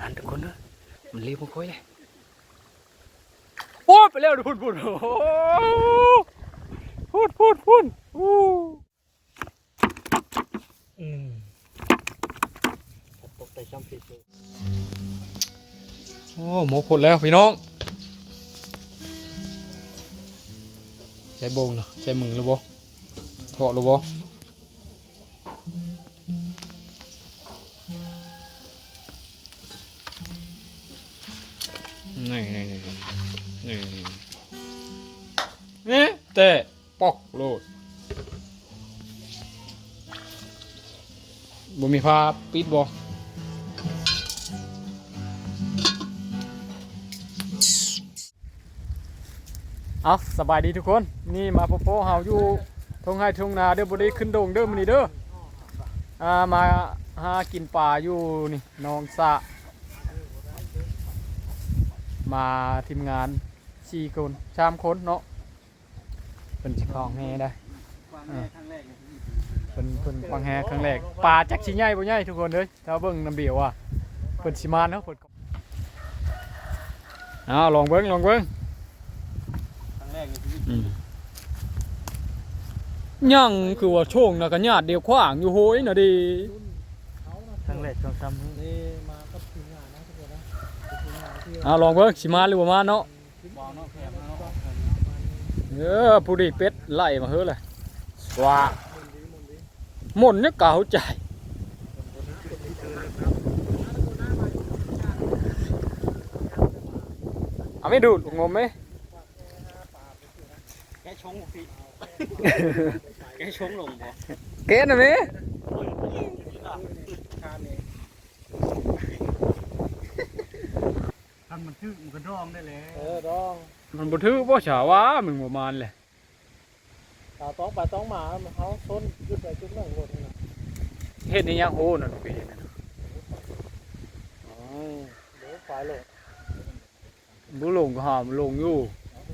นั่นทุกคนเนอะมันรีบมันค่อยเลยโอ้ยไปแล้วพูดพูดโอ้โหพูดพูดพูดอู้อืมตกแต่ช่ำผิดเลยโอ้หมกผลแล้วพี่น้องใช้บงเนาะใช้มือหรือบ่เถาะหรือบ่ นี่นี่นี่นี่นี่นี่แต่ปอกโลดบ่มีผ้าปิดบ่เอาสบายดีทุกคน นี่มาโปโปเฮาอยู่ทงไห้ทงนาเด้อบ่ได้ขึ้นโด่งเด้อมื้อนี้เด้ออ่ามาหากินปลาอยู่นี่หนองสะ มาทีมงาน4คน3คนเนาะเพิ่นสิเข้าแฮได้วางแม่ครั้งแรกเลยเพิ่นเพิ่นวางแฮครั้งแรกปลาจักสิใหญ่บ่ใหญ่ทุกคนเด้อถ้าเบิ่งน้ำเดียวอะเพิ่นสิมาเนาะเพิ่นเอาลองเบิ่งลองเบิ่งครั้งแรกในชีวิตอืมยังคือว่าโช่วงนะกันญาติเดียวขวางอยู่โหยน่ะดิครั้งแรกต้องทำนี่ เอาลองเบิ่งสิมาหรือบ่มาเนาะวางนอกแคมป์เนาะเออผู้ดีเป็ดไล่มาเฮ้อเลยสว่าหมนเนี่ยเก่าใจเอาไม่ดูดงมไหมแกชงพี่แกชงลงบ่เกณฑ์นะมั้ ยทำมันทึกมันก็ร้องได้เลยเออร้องมันบ่ถือบ่ฉาวะมึงบ่มานเลยตาต้องไปต้องมาเขาส้นยุดไปจุดนั่งรถนี่นะเฮ็ดนี่ยังโหน่ะไปเฮ็ดน่ะอ๋อเดี๋ยวฝ่ายโหลดบ่ลงก็หามลงอยู่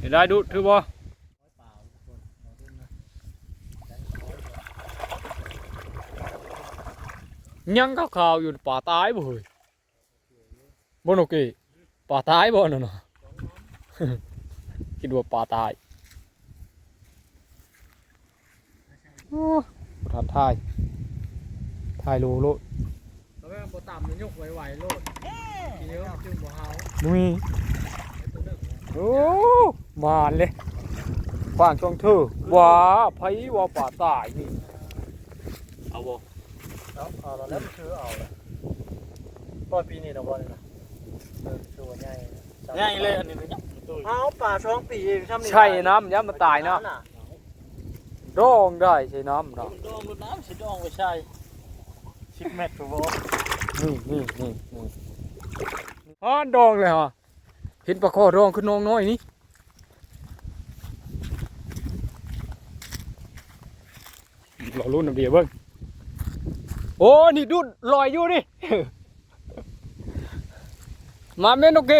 เห็นได้ดูถือบ่ยังขาวๆอยู่ป่าตายบ่เฮ้ยบ่นกกี้ ป่าตายบ่นั่นน่ะคิดว่าป่าตายโอ้บ่ทันทายทายโลโลดแล้วแม่งบ่ต่ำมันยกไหวๆโลดทีนี้มันจึงบ่เฮาบ่มีโอ้มานเลยฟางช่องเธอว่าไผว่าป่าตายนี่เอาบ่เอาเอาแล้วมันคือเอาเลยตอนปีนี้เราบ่เลยนะ เออคือว่าใหญ่ง่ายเลยอันนี้นะเอาป่าช่องปีทำนี่ใช่น้ำย้ำมันตายนะร้องได้ใช่น้ำเนาะดองน้ำสิดองไปใช่สิบเมตรตัวบ่นี่นี่นี่นี่ฮอนดองเลยฮะเห็นปลาคอดองขึ้นน้องน้อยนี่เราลุ้นน้ำเดียวเบิ้งโอ้นี่ดูดลอยอยู่นี่ มาเมนโอเค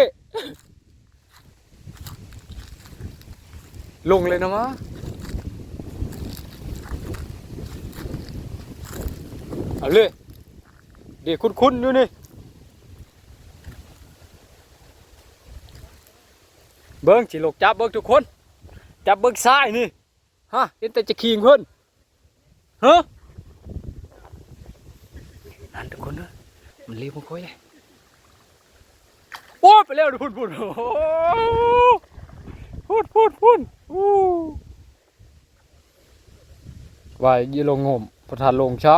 ลงเลยนะมะเอาเลยเดี๋ยวคุ้นๆอยู่นี่ เบิ้งสิลูกจับเบิ้งทุกคน จับเบิ้งซ้ายนี่ ฮะเห็นแต่จะขิงเพิ่นฮะนั่นทุกคนเนอะมันรีบมันค่อยเลย โอ้ยไปแล้วพูดพูดโอ้โหพูดพูดพูดอู้ว่ายีลงงมประธานลงช้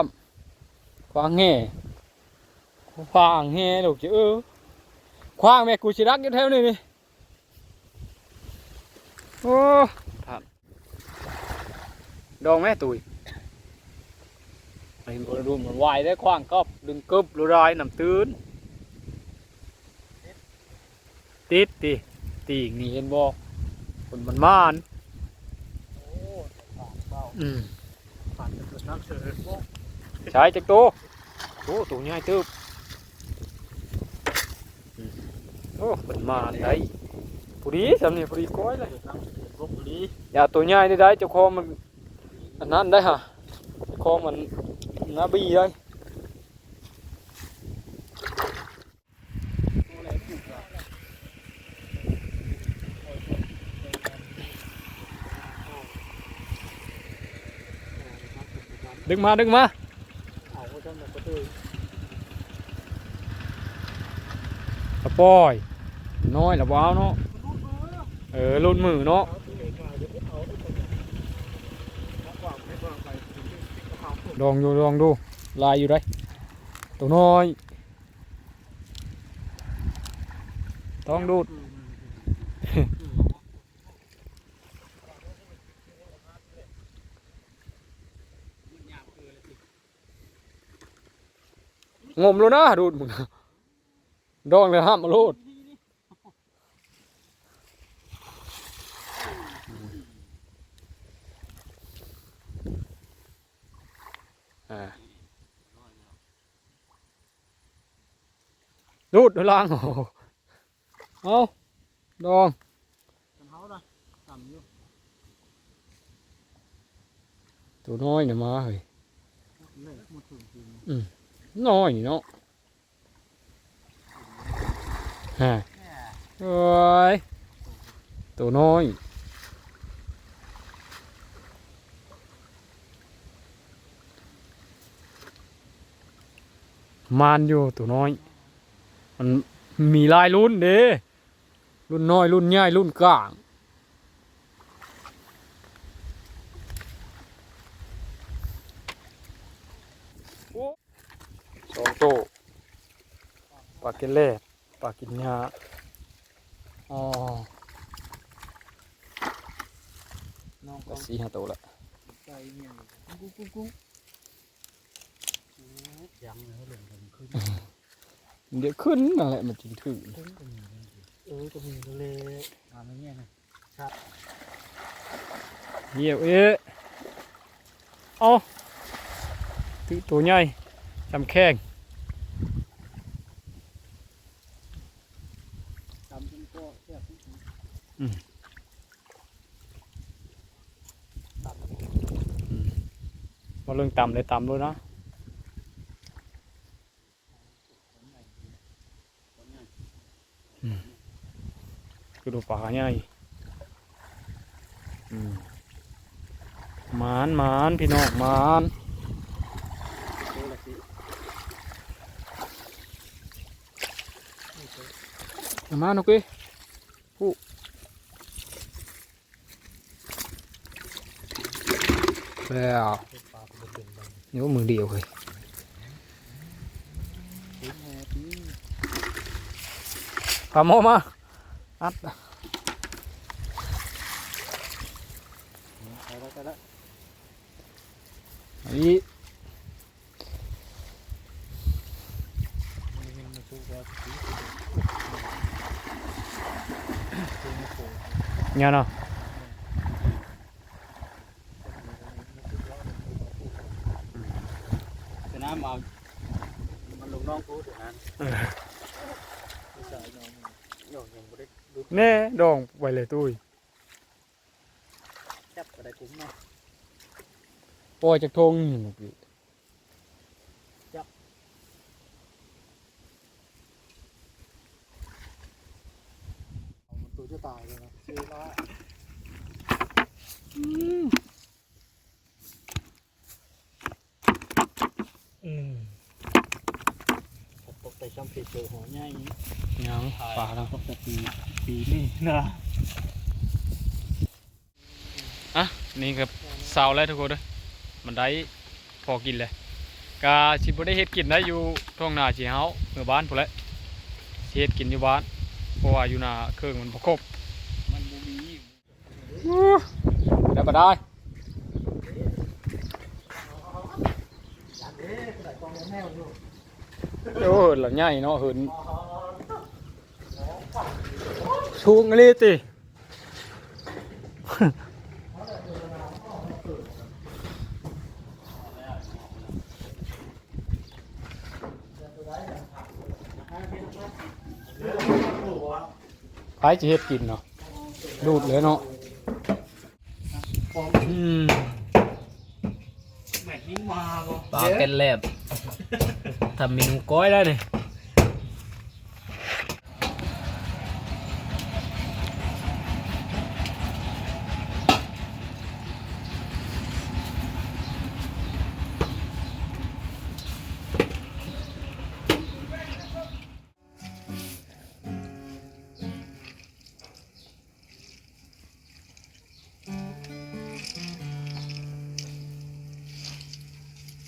ำควางแง่ควางแง่ลูกจะเออคว้างแม่กูสิรักอยู่แถวนี้นี่โอ้ท่านดองแม่ตุยไอ้บรุมมันวายได้ขว้างกอบดึงกึบรูรายน้ำตื้น ติดติตีงนี่เห็นบ่คนมันมานโอ้ปากเบาอืมผ่านจะน้ำเสือโอ้ใช้จักตัวโอ้ตัวใหญ่ตึบอืมโอ้มันมานได้ผู้ดีสำนี่ผู้ดีก้อยเลยน้ำเสือพวกนี้อย่าตัวใหญ่ได้ได้เจ้าของมันอันนั้นได้ฮะเจ้าของมันนาบีได้ ดึงมาดึงมาสปอย น้อยละว้าวเนาะ เออลุ่นมือเนาะลองดูลองดู ลายอยู่ได้ตัวน้อย ต้องดูด งมแล้วนะดูดมึงนะดองเลยห้ามมาโลดอ่าดูดด้วยล่างเอาเอาดองกันเขานะต่ำอยู่ตัวน้อยเนี่ยมาเฮ้ยเลยหมดถึงจริง น้อยนี่เนาะฮะเอ้ยตัวน้อยมานอยู่ตัวน้อย มันมีลายรุ่นเด้รุ่นน้อยรุ่นใหญ่รุ่นกลาง สอง โตปลากินเล่ปลากินหญ้าอ๋อน้องก็ก็สี่ห้าโตวละใจเนี่ยกุ้งกุ้งกุ้งยังเลยเขาเหลืองกันขึ้นเดี๋ยวขึ้นนั่นแหละมันจริงถือขึ้นก็มีเออก็มีทะเลมาไม่เงี้ยนะเหี้ยวเอ๊ะเอาถือตัวใหญ่จำแข้ง ทำจนก็แค่ มาเรื่อง ต่ำเลยต่ำด้วยนะอืมคือดูปลาใหญ่อืมหมานหมานพี่น้องหมานดูละสิมานโอเคผู้แล้วปลาเป็น เป็นบางนี่ว่ามือ เดี๋ยวนั้นไม่ใช่น้องน้องยังไม่ได้ดูแน่ดองไว้เลยตุ้ยแคบก็ได้คุ้มเนาะปล่อยจากทงนี่นะพี่มันตัวจะตายเลยนะซื้อละ ตกไปช่ำผิดเจอหัวใหญ่ยังปลาแล้วตกแต่ปีปีนี่นะอะนี่ครับเสาแล้วทุกคนเด้อมันได้พอกินเลยกาสิบ่ได้เฮ็ดกินได้อยู่ท้องนาสิเฮาเมื่อบ้านพุ่นแหละเฮ็ดกินอยู่บ้านเพราะว่าอยู่นาเครื่องมันบ่ครบมันบูมีได้บ่ได้อยากเด้กระดาษกองแมวอยู่ โอ้หลังใหญ่เนาะเหินสูงเลยติไปจะเฮ็ดกินเนาะดูดเลยเนาะอืมแม่ยิ่งมาบ่ปลาเป็นแลบ thầm mình cối đó này.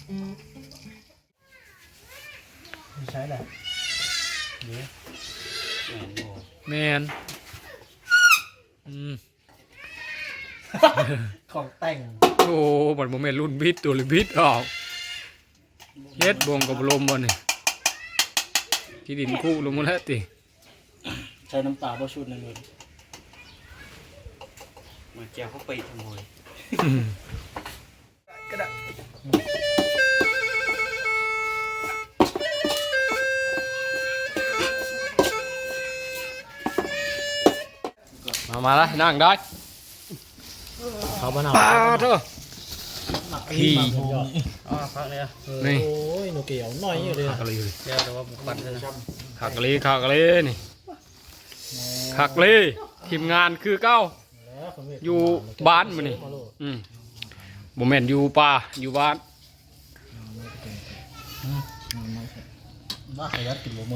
Mm-hmm. อยได้เลยแหละแมนอืมของแต่งโอ้บัดโมเมนต์รุ่นบิดตัวหรือบิดออกเฮ็ดบงกับลมบ่นี่ที่ดินคู่ลงมาแล้วติใช้น้ำตาบ่ชุดนั่นเลยมาแก้วเข้าไปทำไมอืมมา มาละนั่งได้เขาบ้านเอาปาเถอะพี่อ๋อพักเลยนี่โอ้ยหนูเกี่ยวหน่อยอยู่เลยขากะลีเลยเดี๋ยวแต่ว่าปัดเลยนะขากะลีขากะลีนี่ขากะลีทีมงานคือเก้าอยู่บ้านมื้อนี่อืมบ่แม่นอยู่ป่าอยู่บ้านมาขยัดกินบ่หม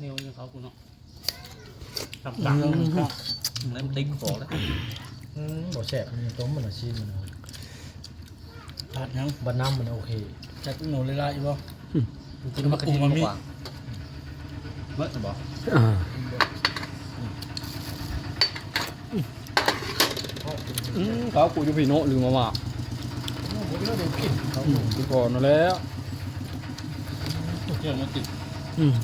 ดนิ้วยังเขากูเนาะทำตังค์แล้วมันติ๊กขอแล้วอืมบ่แซ่บมันต้มมันอาชีพมันขาดยังบ้านน้ำมันโอเคจัดหนูเลยละอีบ่กินมากระทิงมันมีเมื่อจะบอกอ่าอืมเขากูอยู่พี่โนะลืมมาว่าอืมพี่ก่อนนั่นแล้วเที่ยวมาติดอืม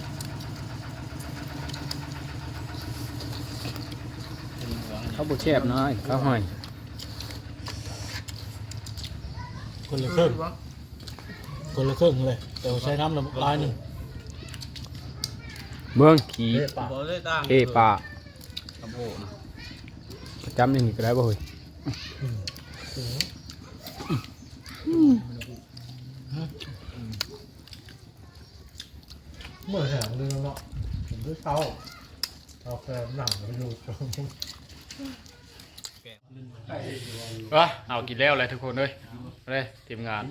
เป็นหวังเขาบ่แซ่บนะเขาให้คนละครึ่งคนละครึ่งเลยแต่ว่าใช้น้ำละลายหนึ่งเมืองขี่เละปากบ่ได้ตั้งเอป่าตะโบนะประจำอย่างนี้ก็ได้บ่เฮ้ยเมื่อแห้งเลยเนาะผมด้วยเท้าเอาแฟนหนังไปดู วะเอากินแล้วเลยทุกคนเอ้ยเลยทีมงาน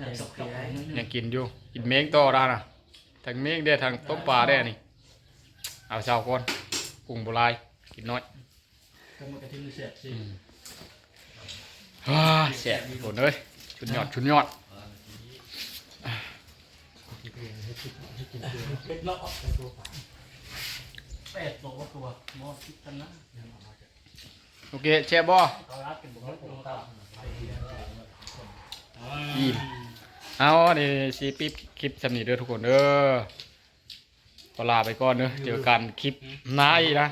ยังกินอยู่กินเม้งต่อได้น่ะทั้งเม้งได้ทั้งต้มปลาได้นี่เอาเช้าก่อนปรุงโบราณกินน้อยกำมากระทิงเสียสิฮ่าแซ่บทุกคนเอ้ยชุดยอดชุดยอดเป็นเนาะแปดตัวตัวมอสิกันนะ โอเคแช่บบ่เขารับเป็นบุคคลตัวตาอิ่มเอานี่สิปิดคลิปสำนีเด้อทุกคนเด้อขอลาไปก่อนเด้อเจอกันคลิปหน้าอีกนะ